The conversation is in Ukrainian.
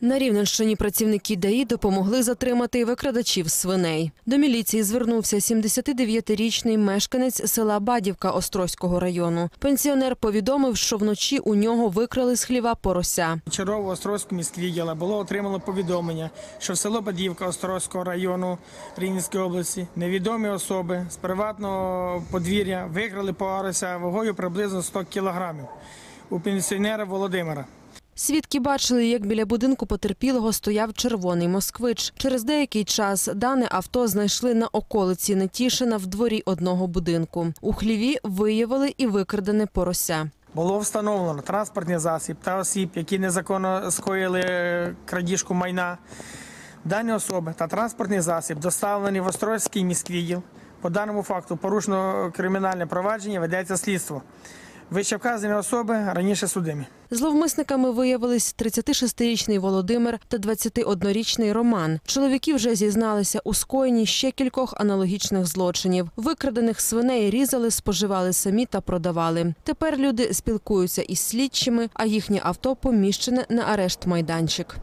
На Рівненщині працівники ДАІ допомогли затримати викрадачів свиней. До міліції звернувся 79-річний мешканець села Бадівка Острозького району. Пенсіонер повідомив, що вночі у нього викрали з хліва порося. Чергового Острозького міськвідділа було отримано повідомлення, що в село Бадівка Острозького району Рівненської області невідомі особи з приватного подвір'я викрали порося вагою приблизно 100 кілограмів у пенсіонера Володимира. Свідки бачили, як біля будинку потерпілого стояв червоний москвич. Через деякий час дане авто знайшли на околиці Нетішина в дворі одного будинку. У хліві виявили і викрадене порося. Було встановлено транспортний засіб та осіб, які незаконно скоїли е, крадіжку майна. Дані особи та транспортний засіб доставлені в Острозький міськвідділ. По даному факту порушено кримінальне провадження, ведеться слідство. Вище вказані особи раніше судимі. Зловмисниками виявились 36-річний Володимир та 21-річний Роман. Чоловіки вже зізналися у скоєнні ще кількох аналогічних злочинів. Викрадених свиней різали, споживали самі та продавали. Тепер люди спілкуються із слідчими, а їхнє авто поміщене на арешт майданчик.